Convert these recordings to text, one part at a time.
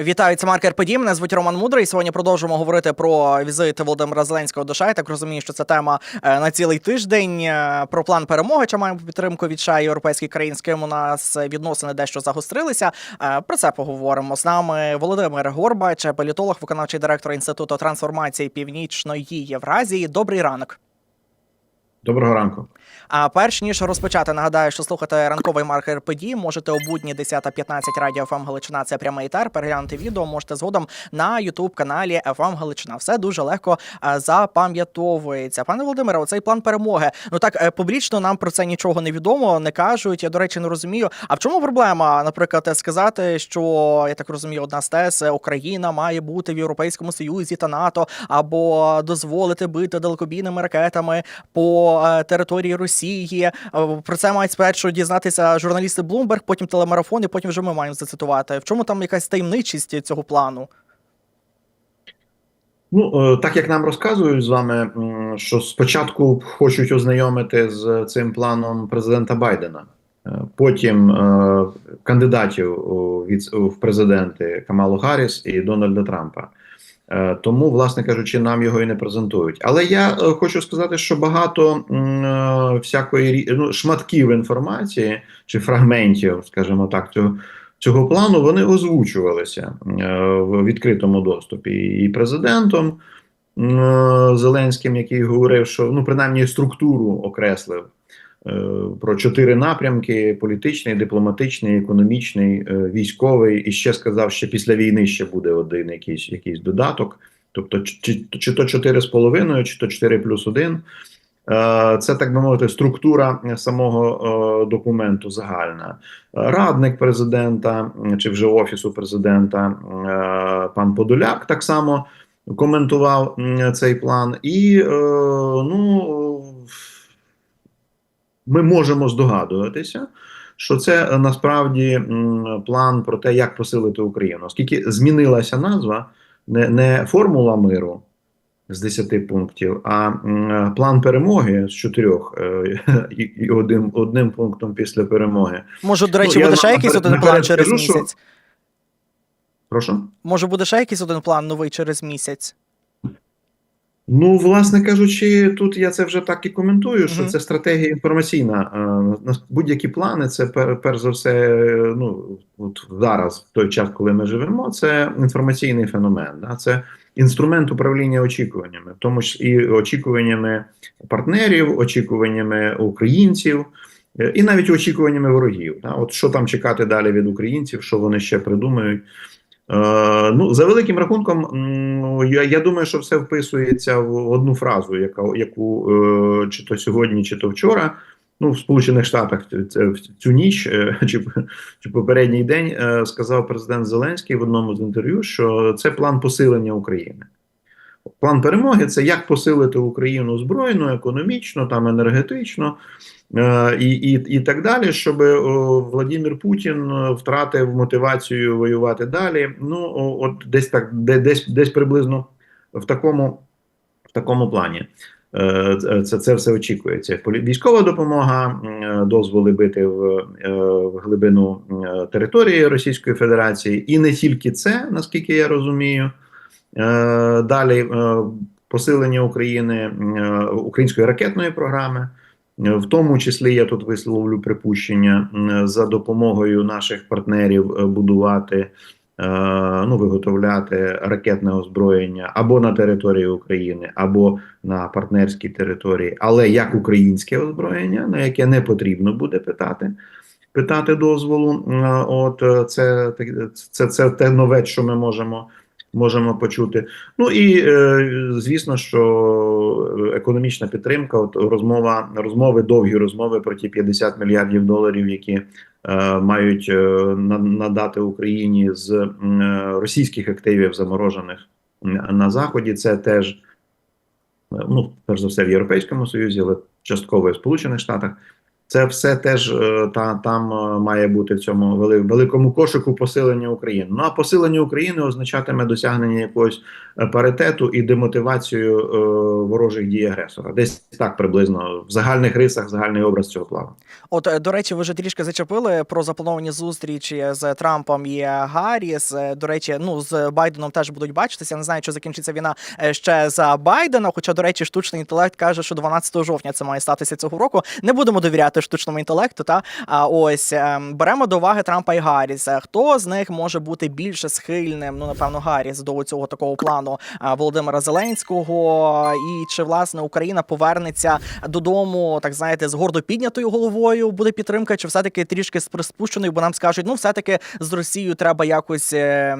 Вітаю, це маркер подій. Мене звуть Роман Мудрий. Сьогодні продовжуємо говорити про візит Володимира Зеленського до США. Я так розумію, що це тема е, на цілий тиждень. Е, Про план перемоги, чи маємо підтримку від США і європейських країн, з ким у нас відносини дещо загострилися. Е, Про це поговоримо з нами. Володимир Горбач, політолог, виконавчий директор інституту трансформації Північної Євразії. Добрий ранок. Доброго ранку. А перш ніж розпочати, нагадаю, що слухати ранковий маркер подій можете у будні 10.15 радіо ФМ Галичина. Це прямий етер. Переглянути відео можете згодом на Ютуб каналі ФМ Галичина. Все дуже легко запам'ятовується. Пане Володимире, оцей план перемоги. Ну так е, публічно нам про це нічого не відомо, не кажуть. Я до речі не розумію. А в чому проблема, наприклад, сказати, що я так розумію, одна з тез е, Україна має бути в Європейському Союзі та НАТО або дозволити бити далекобійними ракетами по е, території Росії. Е, Про це мають спершу дізнатися журналісти Bloomberg, потім телемарафон, і потім вже ми маємо зацитувати. В чому там якась таємничість цього плану? Ну, е, так як нам розказують з вами, що спочатку хочуть ознайомити з цим планом президента Байдена, потім кандидатів в президенти Камалу Гарріс і Дональда Трампа. Е, Тому, власне кажучи, нам його і не презентують. Але я е, хочу сказати, що багато е, всякої ну, шматків інформації чи фрагментів, скажімо так, цього цього плану вони озвучувалися в відкритому доступі і президентом Зеленським, який говорив, що ну принаймні структуру окреслив про чотири напрямки: політичний, дипломатичний, економічний, е, військовий. І ще сказав, що після війни ще буде один якийсь, якийсь додаток. Тобто, чи, чи, то 4,5, чи то 4 плюс 1. Е, Це так би мовити, структура самого е, документу загальна. Радник президента чи вже офісу президента е, пан Подоляк так само коментував цей план, і е, ну ми можемо здогадуватися. Що це е, насправді план про те, як посилити Україну, оскільки змінилася назва, не, не формула миру, з 10 пунктів, а м, план перемоги з чотирьох е, і, і одним, одним пунктом після перемоги. Може, до Ну, речі, я буде ще якийсь один план через що- місяць? Прошу. Може, буде ще якийсь один план новий через місяць? Ну, власне кажучи, тут я це вже так і коментую, що Мгм. це стратегія інформаційна. Е, Будь-які плани, це пер- перш за все, ну от зараз, в той час, коли ми живемо, це інформаційний феномен. Да? Це інструмент управління очікуваннями, в тому ж і очікуваннями партнерів, очікуваннями українців. е, І навіть очікуваннями ворогів. Да? От що там чекати далі від українців, що вони ще придумають. Е, ну, за великим рахунком, я, я думаю, що все вписується в одну фразу, яка, яку е, чи то сьогодні, чи то вчора. Ну, в Сполучених Штатах це в цю ніч е, чи, чи попередній день сказав президент Зеленський в одному з інтерв'ю, що це план посилення України. План перемоги це як посилити Україну збройно, економічно, там енергетично е, і, і, і так далі, щоб о, Владимир Путін е, втратив мотивацію воювати далі. Ну, от десь так, де, десь, десь приблизно в такому, в такому плані. Е, Це, це, все очікується. Військова допомога, е, дозволи бити в, е, в глибину е, території Російської Федерації, і не тільки це, наскільки я розумію. Е, Далі е, посилення України е, української ракетної програми. В тому числі я тут висловлю припущення за допомогою наших партнерів будувати, ну виготовляти ракетне озброєння або на території України, або на партнерській території, але як українське озброєння, на яке не потрібно буде питати. Питати дозволу, от це, це, це те нове, що ми можемо можемо почути. Ну і е, звісно, що економічна підтримка, от розмова, розмови, довгі розмови про ті 50 мільярдів доларів, які е, мають е, на- надати Україні з російських активів заморожених на заході. Це теж ну, перш за все в Європейському Союзі, але частково в Сполучених Штатах. Це все теж е, та там е, має бути в цьому великому кошику посилення України. Ну а посилення України означатиме досягнення якогось е, паритету і демотивацію е, ворожих дій агресора. Десь так приблизно в загальних рисах, загальний образ цього плану. От, до речі, ви вже трішки зачепили про заплановані зустрічі з Трампом і Гарріс. До речі, ну з Байденом теж будуть бачитися. Я не знаю, чи закінчиться війна ще за Байдена. Хоча, до речі, штучний інтелект каже, що 12 жовтня це має статися цього року. Не будемо довіряти штучному інтелекту. Та ось ем, беремо до уваги Трампа і Гарріса. Хто з них може бути більше схильним? Ну напевно, Гарріс до цього такого плану Володимира Зеленського. І чи власне Україна повернеться додому, так знаєте, з гордо піднятою головою буде підтримка, чи все-таки трішки з приспущеною, бо нам скажуть, ну все-таки з Росією треба якось е,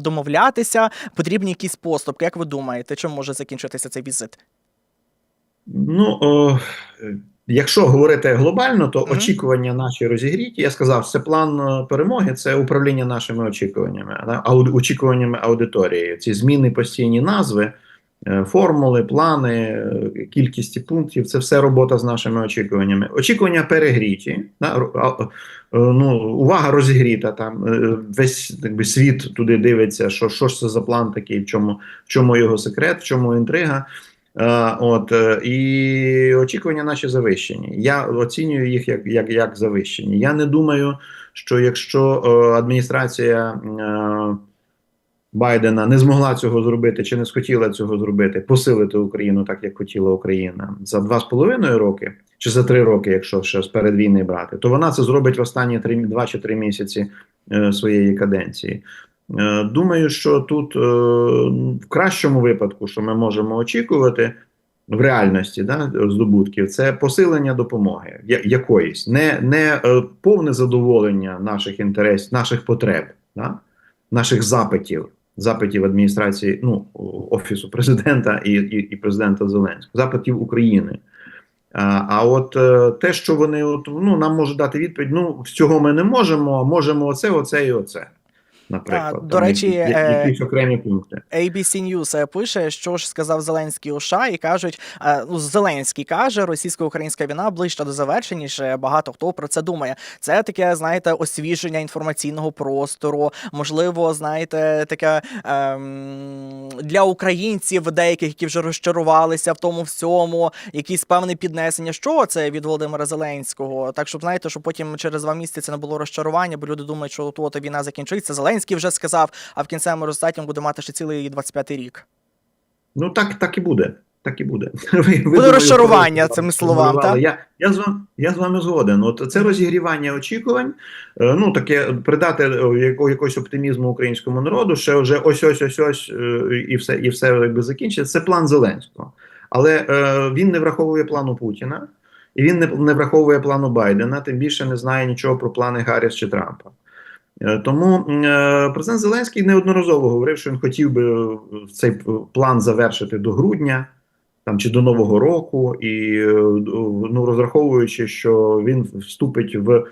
домовлятися, потрібні якісь поступки. Як ви думаєте, чим може закінчитися цей візит? Ну якщо говорити глобально, то Мгм. очікування наші розігріті. Я сказав, це план е, перемоги, це управління нашими очікуваннями, ауд- очікуваннями аудиторії. Ці зміни постійні назви, е, формули, плани, е, кількість пунктів це все робота з нашими очікуваннями. Очікування перегріті. Ну, увага розігріта. Там весь якби, світ туди дивиться, що, що ж це за план такий, в чому, в чому його секрет, в чому інтрига. От е, і очікування наші завищені. Я оцінюю їх як, як, як завищені. Я не думаю, що якщо е, адміністрація е, Байдена не змогла цього зробити чи не схотіла цього зробити, посилити Україну так, як хотіла Україна за два з половиною роки, чи за три роки, якщо ще з перед війни брати, то вона це зробить в останні три два чи три місяці е, своєї каденції. Е, Думаю, що тут е, в кращому випадку, що ми можемо очікувати в реальності да, здобутків, це посилення допомоги якоїсь, не, не е, повне задоволення наших інтересів, наших потреб, да, наших запитів, запитів адміністрації, ну офісу президента і, і, і президента Зеленського, запитів України. А, от те, що вони от, ну, нам можуть дати відповідь: ну, цього ми не можемо, а можемо оце, оце і оце. Наприклад, А, до речі, е, якісь окремі пункти. ABC News е, пише, що ж сказав Зеленський у США, і кажуть, е, ну Зеленський каже, російсько-українська війна ближче до завершення, ніж багато хто про це думає. Це таке, знаєте, освіження інформаційного простору. Можливо, знаєте, таке ем, для українців, деяких, які вже розчарувалися в тому всьому, якісь певне піднесення. Що це від Володимира Зеленського? Так, щоб знаєте, щоб потім через два місяці це не було розчарування, бо люди думають, що от от війна закінчиться. Зеленський вже сказав, а в кінцевому результаті він буде мати ще цілий 25-й рік. Ну так, так і буде. Так і буде. Ви, ви, Буде розчарування про- цими словами, так? Я, я, з вами, я з вами згоден. От це розігрівання очікувань, е, ну таке придати е, яко- якогось оптимізму українському народу, що вже ось ось ось ось е, і все, і все якби закінчиться. Це план Зеленського. Але е, він не враховує плану Путіна, і він не, не враховує плану Байдена, тим більше не знає нічого про плани Гарріс чи Трампа. Е, Тому е, президент Зеленський неодноразово говорив, що він хотів би е, цей план завершити до грудня там чи до Нового року, і ну розраховуючи, що він вступить в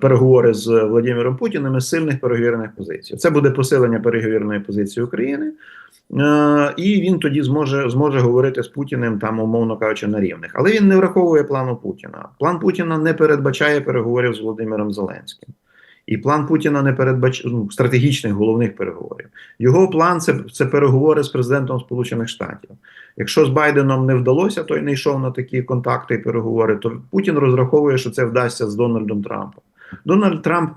переговори з Владимиром Путіним із сильних переговірних позицій. Це буде посилення переговірної позиції України, і він тоді зможе зможе говорити з Путіним там, умовно кажучи, на рівних. Але він не враховує плану Путіна. План Путіна не передбачає переговорів з Володимиром Зеленським. І план Путіна не передбачає ну, стратегічних головних переговорів. Його план це, це переговори з президентом Сполучених Штатів. Якщо з Байденом не вдалося, той не йшов на такі контакти і переговори, то Путін розраховує, що це вдасться з Дональдом Трампом. Дональд Трамп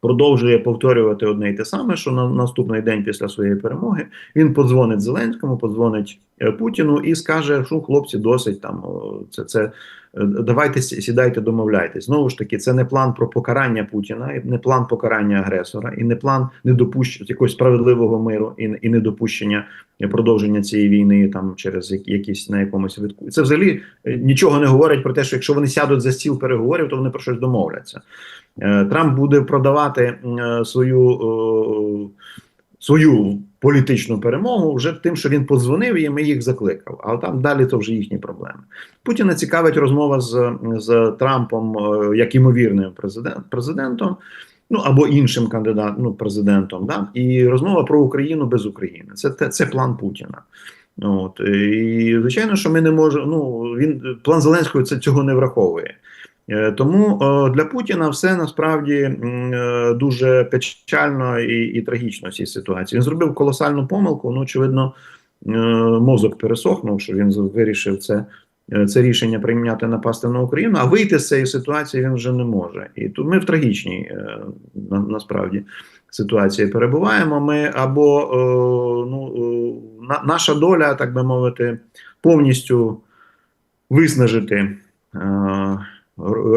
продовжує повторювати одне і те саме, що на наступний день після своєї перемоги він подзвонить Зеленському, подзвонить е, Путіну і скаже, що хлопці досить там це, це давайте сідайте, домовляйтесь. Знову ж таки, це не план про покарання Путіна, не план покарання агресора, і не план недопущення якогось справедливого миру і, і недопущення продовження цієї війни там через якісь на якомусь витку. Це взагалі е, нічого не говорить про те, що якщо вони сядуть за стіл переговорів, то вони про щось домовляться. Е, Трамп буде продавати е, свою, свою політичну перемогу вже тим, що він подзвонив і їх закликав. А там далі то вже їхні проблеми. Путіна цікавить розмова з, з Трампом е, як імовірним президент, президентом. Ну або іншим кандидатом, ну президентом, да і розмова про Україну без України. Це, це план Путіна. От і звичайно, що ми не можемо. Ну він план Зеленського це цього не враховує. Е, Тому для Путіна все насправді е, дуже печально і, і трагічно в цій ситуації. Він зробив колосальну помилку. Ну, очевидно, е, мозок пересохнув, що він вирішив це, це рішення прийняти напасти на Україну, а вийти з цієї ситуації він вже не може. І тут ми в трагічній на, насправді ситуації перебуваємо. Ми або ну, на, наша доля, так би мовити, повністю виснажити.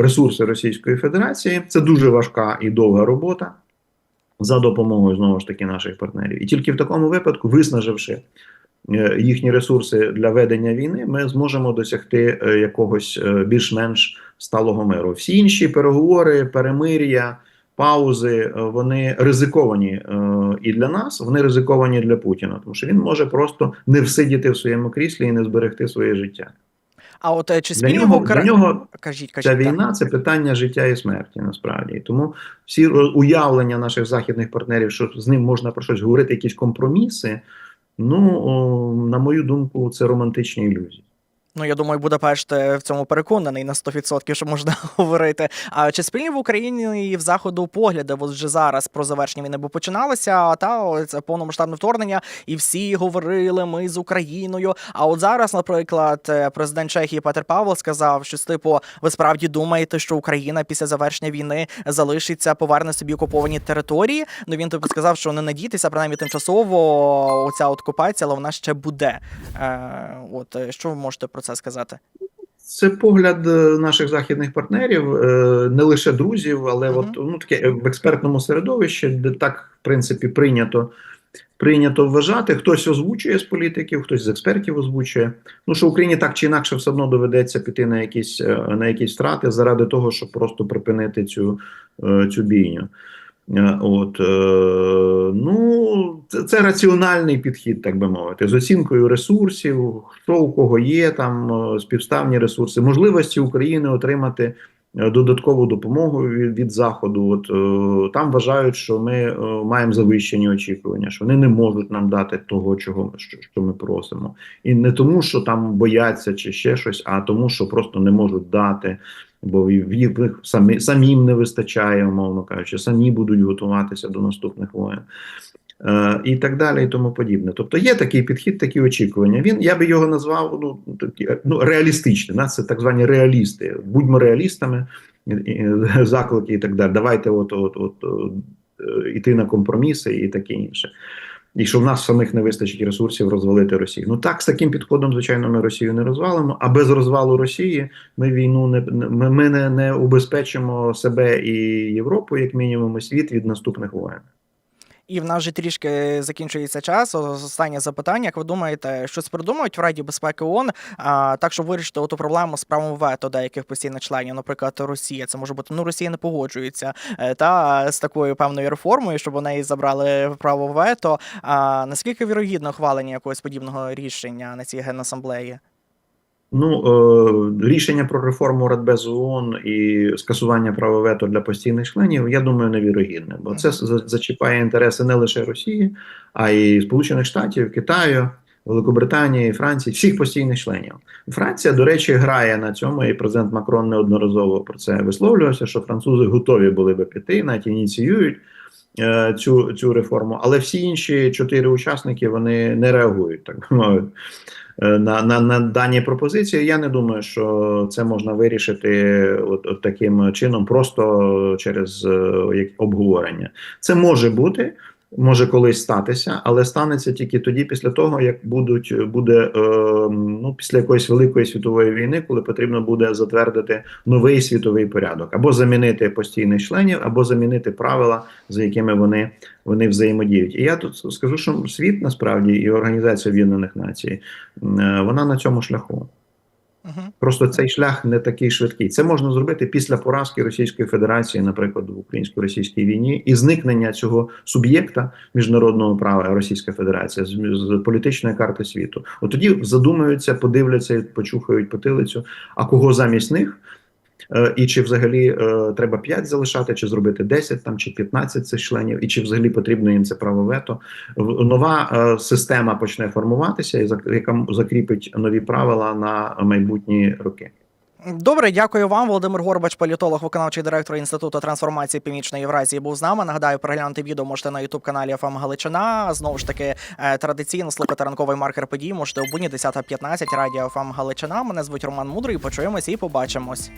Ресурси Російської Федерації. Це дуже важка і довга робота за допомогою знову ж таки наших партнерів. І тільки в такому випадку, виснаживши е, їхні ресурси для ведення війни, ми зможемо досягти е, якогось е, більш-менш сталого миру. Всі інші переговори, перемир'я. Паузи вони ризиковані і для нас, вони ризиковані для Путіна, тому що він може просто не всидіти в своєму кріслі і не зберегти своє життя. А от е, чи Для нього, в для нього кажіть, кажіть Ця війна це питання життя і смерті, насправді. І Тому всі уявлення наших західних партнерів, що з ним можна про щось говорити, якісь компроміси. Ну, о, на мою думку, це романтичні ілюзії. Ну, я думаю, Будапешт е, в цьому переконаний на 100%, що можна говорити. А чи спільні в Україні і в заходу погляди от вже зараз про завершення війни? Бо починалося та це повномасштабне вторгнення, і всі говорили ми з Україною. А от зараз, наприклад, е, президент Чехії Петер Павел сказав, що типу, ви справді думаєте, що Україна після завершення війни залишиться, поверне собі окуповані території. Ну він типу сказав, що не надійтеся, принаймні тимчасово оця окупація, але вона ще буде. Е, от е, що ви можете про це сказати? Це погляд е, наших західних партнерів, е, не лише друзів, але Мгм. от ну таке е, в експертному середовищі, де так в принципі прийнято. Прийнято вважати, хтось озвучує з політиків, хтось з експертів озвучує. Ну що Україні так чи інакше все одно доведеться піти на якісь на якісь втрати заради того, щоб просто припинити цю, цю бійню. Е, От е, ну це, це раціональний підхід, так би мовити, з оцінкою ресурсів, хто у кого є там е, співставні ресурси, можливості України отримати додаткову допомогу від, від заходу. От е, там вважають, що ми е, маємо завищені очікування, що вони не можуть нам дати того, чого що, що ми просимо, і не тому, що там бояться чи ще щось, а тому, що просто не можуть дати. Бо в їх самі самим не вистачає, умовно кажучи, самі будуть готуватися до наступних воєн. Е, і так далі, і тому подібне. Тобто є такий підхід, такі очікування. Він я би його назвав ну, такі, ну реалістичний. Нас це так звані реалісти. Будьмо реалістами, заклики і так далі. Давайте, от, от, от, е, іти на компроміси і таке інше. І що в нас самих не вистачить ресурсів розвалити Росію. Ну так, з таким підходом, звичайно, ми Росію не розвалимо. А без розвалу Росії ми війну не- ми, ми не, не убезпечимо себе і Європу, як мінімум, і світ від наступних воєн. І в нас же трішки закінчується час. Останнє запитання. Як ви думаєте, щось придумають в Раді безпеки ООН, а, так, щоб вирішити оту проблему з правом вето деяких постійних членів, наприклад, Росія. Це може бути ну Росія не погоджується е, та з такою певною реформою, щоб у неї забрали право вето. А наскільки вірогідно ухвалення якогось подібного рішення на цій генасамблеї? Ну е, рішення про реформу Радбезу ООН і скасування права вето для постійних членів, я думаю, невірогідне, бо це за- зачіпає інтереси не лише Росії, а й Сполучених Штатів, Китаю, Великобританії, Франції, всіх постійних членів. Франція, до речі, грає на цьому, і президент Макрон неодноразово про це висловлювався, що французи готові були би піти, навіть ініціюють. Е, Цю цю реформу, але всі інші чотири учасники вони не реагують, так мовити, е, на, на, на дані пропозиції. Я не думаю, що це можна вирішити от, от таким чином, просто через е, обговорення. Це може бути, може колись статися, але станеться тільки тоді, після того, як будуть буде е, ну після якоїсь великої світової війни, коли потрібно буде затвердити новий світовий порядок, або замінити постійних членів, або замінити правила, за якими вони, вони взаємодіють. І я тут скажу, що світ насправді і Організація Об'єднаних Націй е, вона на цьому шляху. Просто цей шлях не такий швидкий. Це можна зробити після поразки Російської Федерації, наприклад, в українсько-російській війні, і зникнення цього суб'єкта міжнародного права Російська Федерація з, з політичної карти світу. От тоді задумаються, подивляться, почухають потилицю. А кого замість них? Е, І чи взагалі е, треба 5 залишати, чи зробити 10 там, чи 15 цих членів, і чи взагалі потрібно їм це право вето? Нова е, система почне формуватися, і яка закріпить нові правила на майбутні роки. Добре, дякую вам. Володимир Горбач, політолог, виконавчий директор Інституту трансформації Північної Євразії, був з нами. Нагадаю, переглянути відео можете на ютуб каналі ФМ Галичина. Знову ж таки, е, традиційно слухати ранковий маркер подій. Можете у будні 10.15 радіо ФМ Галичина. Мене звуть Роман Мудрий. Почуємось і побачимось.